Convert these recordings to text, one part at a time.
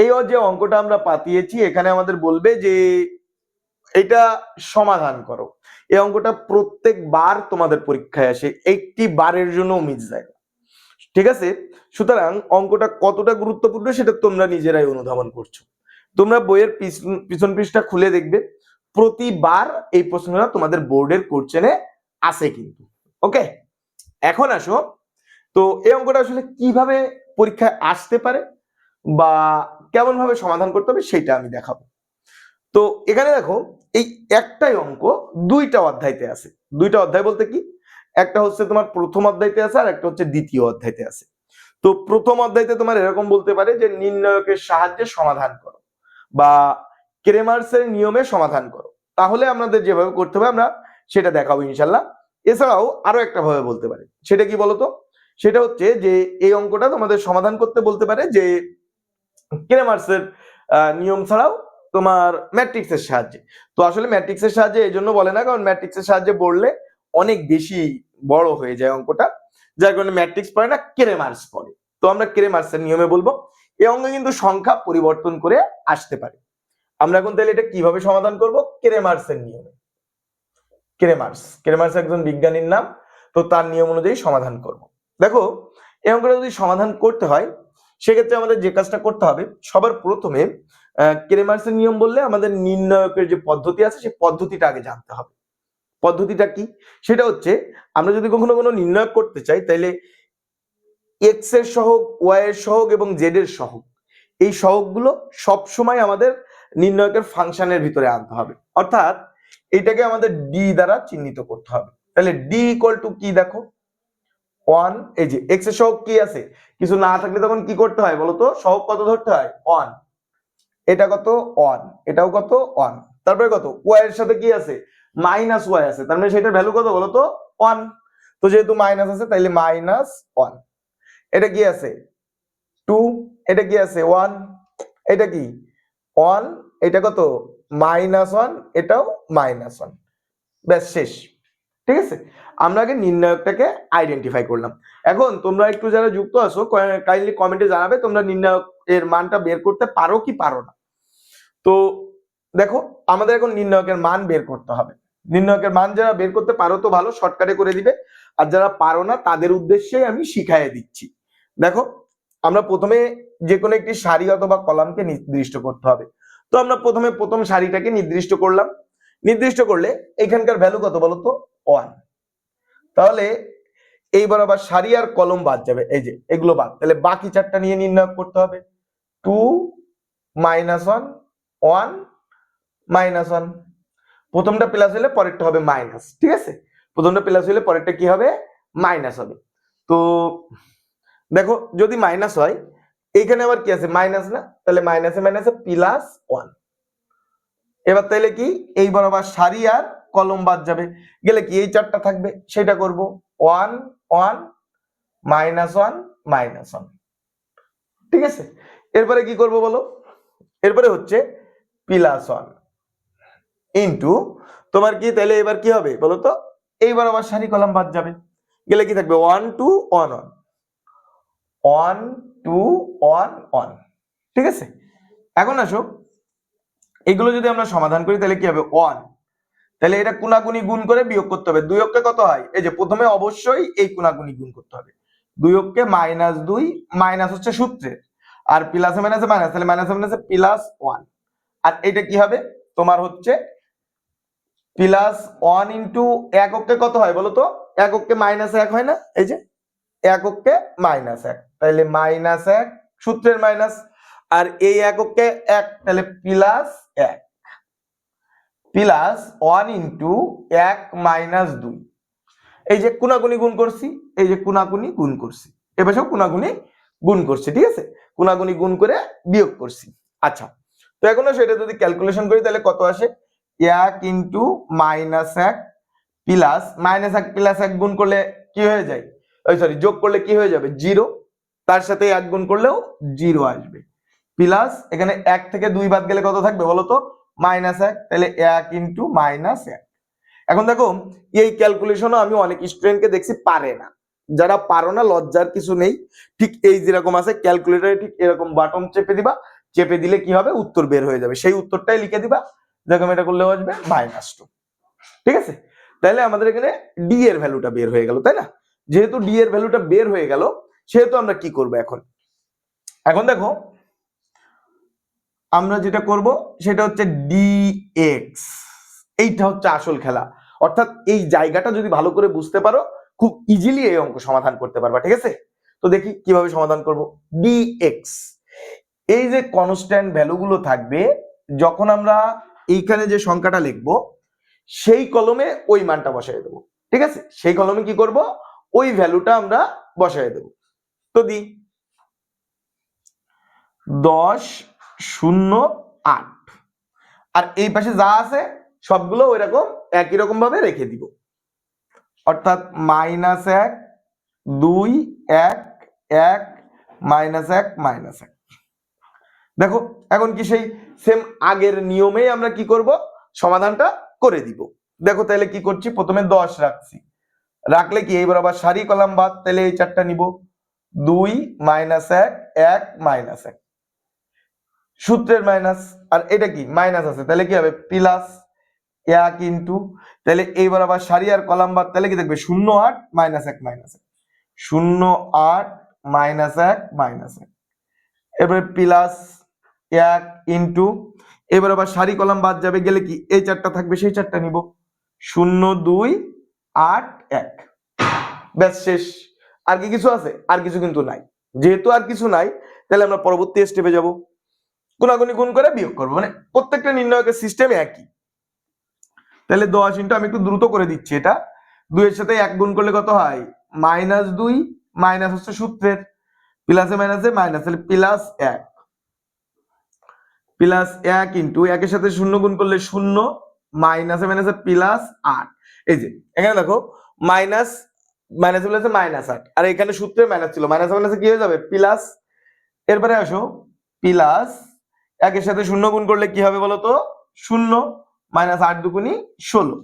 এই যে অঙ্কটা আমরা পাতিয়েছি, এখানে আমাদের বলবে যে এটা সমাধান করো। এই অঙ্কটা প্রত্যেকবার তোমাদের পরীক্ষায় আসে, একটি বারের জন্য মিস যায় ঠিক আছে? সুতরাং অঙ্কটা কতটা গুরুত্বপূর্ণ সেটা তোমরা নিজেরাই অনুধাবন করছ। তোমরা বইয়ের পিছন- পৃষ্ঠা খুলে দেখবে, প্রতিবার এই প্রশ্নটা তোমাদের বোর্ডের কোশ্চেনে আসে কিন্তু। ওকে এখন আসো। তো এই অঙ্কটা আসলে কীভাবে পরীক্ষায় আসতে পারে? বা কেমন ভাবে সমাধান করতে হবে সেটা আমি দেখাবো। তো এখানে দেখো, এই একটাই অঙ্ক দুইটা অধ্যায়তে আছে। দুইটা অধ্যায় বলতে কি? একটা হচ্ছে তোমার প্রথম অধ্যায়তে আছে আর একটা হচ্ছে দ্বিতীয় অধ্যায়তে আছে। তো প্রথম অধ্যায়তে তোমার এরকম বলতে পারে যে নির্ণায়কের সাহায্যে সমাধান করো বা ক্রেমার্সের নিয়মে সমাধান করো। তাহলে আমাদের যেভাবে করতে হবে আমরা সেটা দেখাবো ইনশাল্লাহ। এছাড়াও আরও একটা ভাবে বলতে পারে। সেটা কি বলতো? সেটা হচ্ছে যে এই অঙ্কটা তোমাদের সমাধান করতে বলতে পারে যে ক্রেমার্সের নিয়ম ছাড়াও তোমার ম্যাট্রিক্সের সাহায্যে। তো আসলে ম্যাট্রিক্সের সাহায্যে এই জন্য বলে না, কারণ ম্যাট্রিক্সের সাহায্যে বললে অনেক বেশি বড় হয়ে যায় অঙ্কটা, যার কারণে ম্যাট্রিক্স পড়ে না ক্রেমার্স পড়ে। তো আমরা ক্রেমার্সের নিয়মে বলব এই অঙ্কে কিন্তু সংখ্যা পরিবর্তন করে আসতে পারে। আমরা এখন তাহলে এটা কীভাবে সমাধান করব? ক্রেমার্সের নিয়মে। ক্রেমার্স ক্রেমার্স একজন বিজ্ঞানীর নাম, তো তার নিয়ম অনুযায়ী সমাধান করব। দেখো, এই অঙ্কটা যদি সমাধান করতে হয় সেক্ষেত্রে আমাদের যে কাজটা করতে হবে, সবার প্রথমে ক্রেমার্সের নিয়ম বললে আমাদের নির্ণায়কের যে পদ্ধতি আছে, সেই পদ্ধতিটা আগে জানতে হবে। পদ্ধতিটা কি? সেটা হচ্ছে, আমরা যদি কখনো কোনো নির্ণয় করতে চাই তাহলে এক্সের সহগ ওয়াই এর সহগ এবং জেড এর সহগ, এই সহগগুলো সবসময় আমাদের নির্ণয়কের ফাংশনের ভিতরে আনতে হবে। অর্থাৎ, এটাকে আমাদের ডি দ্বারা চিহ্নিত করতে হবে। তাহলে ডি ইকুয়াল টু কি দেখো? ওয়ান এই যে এক্সের সহগ কি আছে? কিছু না থাকলে তখন কি করতে হয় বলতো? সহগ কত ধরতে হয়? ওয়ান এটা কত? ওয়ান এটাও কত? ওয়ান তারপরে কত? ওয়াই এর সাথে কি আছে? মাইনাস ওয়াই আছে। তার মানে সেটার ভ্যালু কত বলতো? ওয়ান তো যেহেতু মাইনাস আছে, তাইলে মাইনাস ওয়ান এটা কি আছে? টু এটা কি আছে? ওয়ান এটা কি? ওয়ান এটা কত? মাইনাস ওয়ান এটাও মাইনাস ওয়ান ব্যাস, শেষ। ঠিক আছে? আমরা আগে নির্ণায়কটাকে আইডেন্টিফাই করলাম। এখন তোমরা একটু যারা যুক্ত আছো কাইন্ডলি কমেন্টে জানাবে তোমরা নির্ণায়ক এর মানটা বের করতে পারো কি পারো না। তো দেখো, আমাদের এখন নির্ণায়কের মান বের করতে হবে। নির্ণায়কের মান যারা বের করতে পারো তো ভালো শর্টকাটে করে দিবে। আর যারা পারো না, তাদের উদ্দেশ্যে আমি শিখাইয়ে দিচ্ছি। দেখো, আমরা প্রথমে যে কোনো একটি সারি অথবা কলামকে নির্দিষ্ট করতে হবে। তো আমরা প্রথমে প্রথম সারিটাকে নির্দিষ্ট করলাম। নির্দিষ্ট করলে এখানকার ভ্যালু কত বলতো? ওয়ান তাহলে এইবার আবার সারি আর কলম বাদ যাবে। এই যে, এগুলো বাদ। তাহলে বাকি চারটা নিয়ে নির্ণয় করতে হবে। Two minus one one minus one প্রথমটা প্লাস হলে পরেরটা হবে মাইনাস ঠিক আছে? প্রথমটা প্লাস হলে পরেরটা কি হবে? মাইনাস হবে। তো দেখো, যদি মাইনাস হয় এইখানে আবার কি আছে? মাইনাস না? তাহলে মাইনাসে মাইনাসে প্লাস ওয়ান এবার তাহলে কি? এইবার আবার সারি আর কলম বাদ যাবে। গেলে কি এই চারটা থাকবে? সেটা করব। One one, minus one minus one. ঠিক আছে? এরপরে কি করব বলো? এরপরে হচ্ছে প্লাস ওয়ান ইন্টু তোমার কি? তাহলে এবার কি হবে বলো তো? এইবার আবার সারি কলম বাদ যাবে। গেলে কি থাকবে? One, two, one one. One, two, one one. ঠিক আছে? এখন আসো। এগুলো যদি আমরা সমাধান করি, তাহলে কি হবে? ওয়ান তাহলে এটা কুনাকুনি গুণ করে বিয়োগ করতে হবে। দুই অক্ষে কত হয়? এই যে প্রথমে অবশ্যই এই কুনাকুনি গুণ করতে হবে। দুই অক্ষে মাইনাস দুই মাইনাস হচ্ছে সূত্রের। আর প্লাসে মাইনাসে মাইনাস তাহলে মাইনাসে মাইনাসে প্লাস ওয়ান আর এটা কি হবে? তোমার হচ্ছে প্লাস ওয়ান ইন্টু এক অক্ষে কত হয় বলো তো? এক অক্ষে মাইনাস এক হয় না? এই যে এক অক্ষে মাইনাস এক। তাহলে মাইনাস এক, সূত্রের মাইনাস আর এই এক এককে এক, তাহলে প্লাস এক। প্লাস ওয়ান ইন্টু এক মাইনাস দুই। এই যে কুনাকুনি গুণ করছি, এই যে কুনাকুনি গুণ করছি। এবার সব গুণ করছি, ঠিক আছে? কুনাকুনি গুণ করে বিয়োগ করছি। আচ্ছা তো এখন সেটা যদি ক্যালকুলেশন করি, তাহলে কত আসে? এক ইন্টু মাইনাস এক প্লাস মাইনাস এক প্লাস এক গুণ করলে কি হয়ে যায়? ওই সরি যোগ করলে কি হয়ে যাবে? জিরো তার সাথে এক গুণ করলেও জিরো আসবে। প্লাস এখানে এক থেকে দুই বাদ গেলে কত থাকবে বলো তো মাইনাস এক। তাহলে এক ইন্টু মাইনাস এক। এখন দেখো, এই ক্যালকুলেশনও আমি অনেক স্টুডেন্টকে দেখছি পারে না। যারা পারো না, লজ্জার কিছু নেই। ঠিক এই যেরকম আছে, ক্যালকুলেটারে ঠিক এরকম বাটন চেপে দিবা। চেপে দিলে কি হবে? উত্তর বের হয়ে যাবে। সেই উত্তরটাই লিখে দিবা। দেখো, এটা করলেও আসবে মাইনাস টু ঠিক আছে? তাহলে আমাদের এখানে ডি এর ভ্যালুটা বের হয়ে গেল, তাই না? যেহেতু ডি এর ভ্যালুটা বের হয়ে গেল, সেহেতু আমরা কি করব এখন? এখন দেখো আমরা যেটা করব, সেটা হচ্ছে ডিএক্স এইটা হচ্ছে আসল খেলা। অর্থাৎ এই জায়গাটা যদি ভালো করে বুঝতে পারো, খুব ইজিলি এই অঙ্ক সমাধান করতে পারবা, ঠিক আছে? তো দেখি কীভাবে সমাধান করব। ডিএক্স এই যে কনস্ট্যান্ট ভ্যালুগুলো থাকবে, যখন আমরা এইখানে যে সংখ্যাটা লিখব, সেই কলমে ওই মানটা বসাই দেবো, ঠিক আছে? সেই কলমে কি করব? ওই ভ্যালুটা আমরা বসাই দেব। তো দি, দশ শূন্য আট। আর এই পাশে যা আছে, সবগুলো ওই রকম একই রকম ভাবে রেখে দিব। অর্থাৎ মাইনাস এক, দুই, এক এক মাইনাস এক মাইনাস এক। দেখো, এখন কি সেই সেম আগের নিয়মেই আমরা কি করব? সমাধানটা করে দিব। দেখো তাহলে কি করছি? প্রথমে দশ রাখছি। রাখলে কি? এইবার আবার সারি কলাম, বাদ, তাহলে এই চারটা নিব। দুই মাইনাস এক এক মাইনাস এক। সূত্রের মাইনাস আর এটা কি? মাইনাস আছে। তাহলে কি হবে? প্লাস এক ইন্টু তাহলে এইবার আবার সারি আর কলাম বাদ, তাহলে কি দেখবে? শূন্য আট মাইনাস এক মাইনাস এক। শূন্য আট মাইনাস এক মাইনাস এক। এবারে প্লাস এক ইন্টু এবার আবার সারি কলাম বাদ যাবে, গেলে কি? এই চারটা থাকবে, সেই চারটা নিব। শূন্য দুই আট এক। ব্যাস, শেষ। আর কি কিছু আছে? আর কিছু কিন্তু নাই। যেহেতু আর কিছু নাই, তাহলে আমরা পরবর্তী স্টেপে যাব। গুণাগুণি গুণ করে বিয়োগ করব। মানে প্রত্যেকটা নির্ণয়কের সিস্টেম একই। তাহলে দশ ইন্টু আমি একটু দ্রুত করে দিচ্ছি এটা। দুইয়ের সাথে এক গুণ করলে কত হয়? মাইনাস দুই, মাইনাস হচ্ছে সূত্রের। প্লাসে মাইনাসে মাইনাস তাহলে প্লাস এক। প্লাস এক ইন্টু একের সাথে শূন্য গুণ করলে শূন্য, মাইনাসে মাইনাসে প্লাস আট। এই যে, এখানে দেখো মাইনাস মাইনাস প্লাসে মাইনাস আট। আর এখানে সূত্রে মাইনাস ছিল। মাইনাস মাইনাসে কি হয়ে যাবে? প্লাস এরপরে আসো প্লাস একের সাথে শূন্য গুণ করলে কি হবে বলো তো? শূন্য মাইনাস আট দুগুণি ষোলো।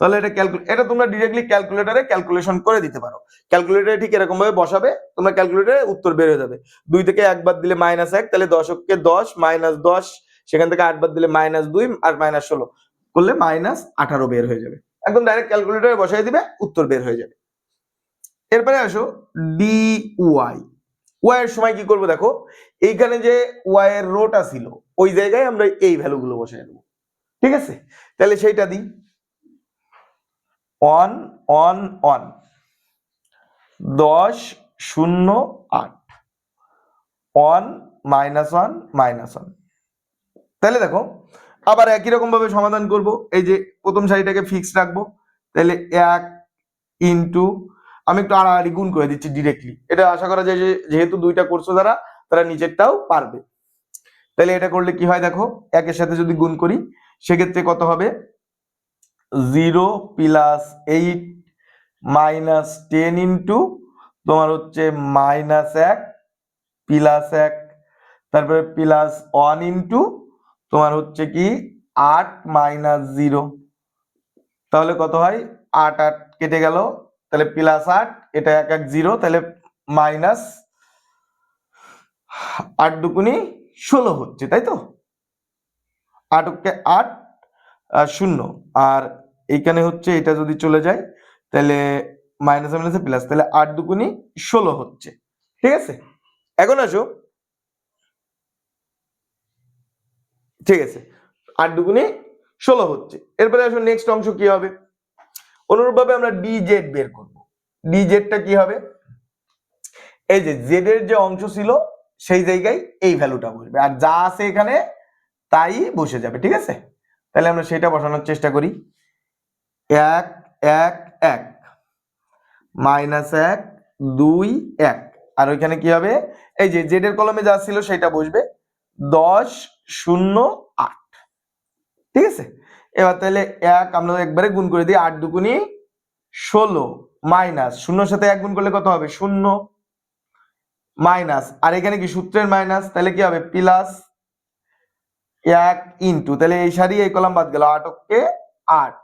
তাহলে এটা ক্যালকুলেট এটা তোমরা ডিরেক্টলি ক্যালকুলেটারে ক্যালকুলেশন করে দিতে পারো। ক্যালকুলেটারে ঠিক এরকম ভাবে বসাবে, তোমরা ক্যালকুলেটারে উত্তর বের হয়ে যাবে। দুই থেকে একবার দিলে মাইনাস এক, তাহলে দশককে দশ মাইনাস দশ, সেখান থেকে আটবার দিলে মাইনাস দুই আর মাইনাস ষোলো। করলে মাইনাস আঠারো বের হয়ে যাবে। একদম ডাইরেক্ট ক্যালকুলেটারে বসাই দিবে, উত্তর বের হয়ে যাবে। এরপরে আসো ডি ওয়াই এর সময় কি করব দেখো? এইখানে যে ওয়াই এর রোটা ছিল, ওই জায়গায় আমরা এই ভ্যালুগুলো বসাই দেবো। ঠিক আছে? তাহলে সেইটা দিই। অন অন অন দশ, শূন্য, আট। অন মাইনাস ওয়ান মাইনাস ওয়ান তাহলে দেখো, আবার একই রকম ভাবে সমাধান করব। এই যে প্রথম সারিটাকে ফিক্স রাখব। তাহলে এক ইন্টু আমি একটু আড়াআড়ি গুণ করে দিচ্ছি ডিরেক্টলি এটা আশা করা যায় যে, যেহেতু দুইটা করছ যারা, তারা নিচেরটাও পারবে। তাহলে এটা করলে কি হয় দেখো, একের সাথে যদি গুণ করি, সেক্ষেত্রে কত হবে? Zero plus eight minus ten into তোমার হচ্ছে মাইনাস এক প্লাস এক, তারপরে প্লাস ওয়ান ইন্টু তোমার হচ্ছে কি, আট মাইনাস জিরো তাহলে কত হয়? আট আট কেটে গেল তাহলে প্লাস আট, এটা এক এক জিরো তাহলে মাইনাস আট দুকুনি ষোলো হচ্ছে, তাই তো? আটকে আট শূন্য। আর এইখানে হচ্ছে এটা যদি চলে যায়, তাহলে মাইনাসে মাইনাসে প্লাস তাহলে আট দুকুনি ষোলো হচ্ছে। ঠিক আছে? এখন আসো। ঠিক আছে। আট দুগুনি ষোলো হচ্ছে। এরপরে আসো নেক্সট অংশ কি হবে? অনুরূপভাবে আমরা ডি জেড বের করব। ডি জেডটা কি হবে? এই যে জেড এর যে অংশ ছিল, সেই জায়গায় এই ভ্যালুটা বসবে। আর যা আছে এখানে, তাই বসে যাবে, ঠিক আছে? তাহলে আমরা সেটা বসানোর চেষ্টা করি। এক এক এক মাইনাস এক, দুই, এক। আর ওইখানে কি হবে? এই যে জেড এর কলমে যা ছিল, সেটা বসবে। দশ, শূন্য, আট। ঠিক আছে? এবার তাহলে এক আমরা একবারে গুণ করে দিই আট দুগুনি ষোলো, মাইনাস, শূন্যর সাথে এক গুণ করলে কত হবে? শূন্য, মাইনাস। আর এখানে কি সূত্রের মাইনাস? তাহলে কি হবে? প্লাস এক ইন্টু, তাহলে এই সারি এই কলাম বাদ গেল আটককে আট।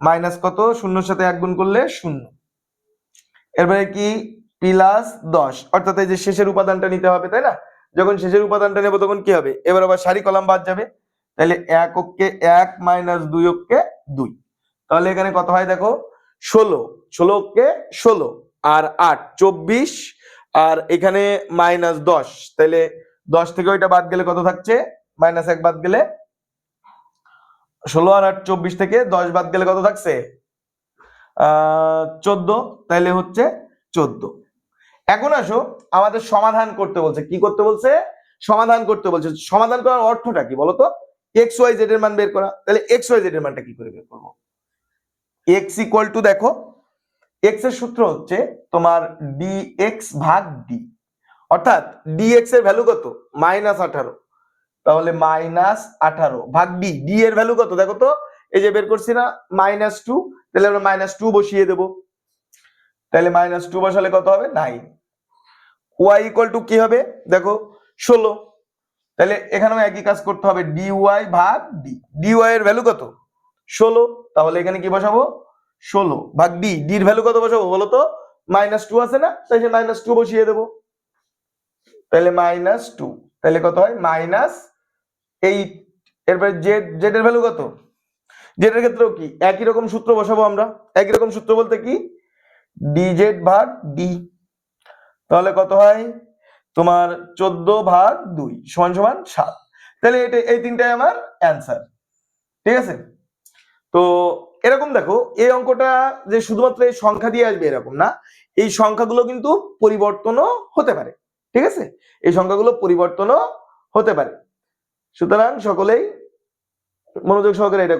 মাইনাস কত? শূন্যর সাথে এক গুণ করলে শূন্য। এরপরে কি? প্লাস দশ। অর্থাৎ এই যে শেষের উপাদানটা নিতে হবে, তাই না? যখন শেষের উপাদানটা নেব তখন কি হবে? এবার আবার সারি কলাম বাদ যাবে। তাহলে এক অক্ষে এক মাইনাস দুই অক্ষে দুই। তাহলে এখানে কত হয় দেখো? ষোলো। ষোলো অক্ষে ষোলো। আর আট, চব্বিশ। আর এখানে মাইনাস দশ। তাহলে দশ থেকে ওইটা বাদ গেলে কত থাকছে? মাইনাস এক বাদ গেলে? ষোলো আর আট, চব্বিশ থেকে দশ বাদ গেলে কত থাকছে? চোদ্দ। তাহলে হচ্ছে চোদ্দ। এখন আসো, আমাদের সমাধান করতে বলছে। কি করতে বলছে? সমাধান করতে বলছে। সমাধান করার অর্থটা কি বলতো এক্স ওয়াই জেড এর মান বের করা, তাহলে এক্স ওয়াই জেড এর মানটা কি করে বের করব? এক্স ইকুয়াল টু দেখো এক্সের সূত্র হচ্ছে তোমার ডি এক্স ভাগ ডি অর্থাৎ ডি এক্সের ভ্যালু কত? মাইনাস আঠারো। তাহলে মাইনাস আঠারো ভাগ ডি ডি এর ভ্যালু কত? দেখো তো, এই যে বের করছি না মাইনাস টু তাহলে আমরা মাইনাস টু বসিয়ে দেবো। তাহলে মাইনাস টু বসালে কত হবে? নাইন ওয়াই ইকুয়াল টু কি হবে? দেখো, ষোলো। তাহলে এখানেও একই কাজ করতে হবে ডি ওয়াই ভাগ ডি ডি ওয়াই এর ভ্যালু কত? ষোলো। তাহলে এখানে কি বসাবো? ষোলো ভাগ ডি ডির ভ্যালু কত বসাবো বলো তো? মাইনাস টু আছে না? তাই মাইনাস টু বসিয়ে দেবো। তাহলে মাইনাস টু তাহলে কত হয়? মাইনাস এইট এরপরে জেড জেড এর ভ্যালু কত? জেড এর ক্ষেত্রেও কি? একই রকম সূত্র বসাবো আমরা। একই রকম সূত্র বলতে কি? ডি জেড ভাগ ডি তাহলে কত হয়? তোমার চোদ্দ ভাগ দুই সমান সমান সাত। তাহলে এটা, এই তিনটাই আমার অ্যান্সার ঠিক আছে? তো এরকম দেখো, এই অঙ্কটা যে শুধুমাত্র এই সংখ্যা দিয়ে আসবে এরকম না, এই সংখ্যাগুলো কিন্তু পরিবর্তনও হতে পারে। ঠিক আছে? এই সংখ্যাগুলো পরিবর্তনও হতে পারে। সুতরাং সকলেই মনোযোগ সহকারে এটা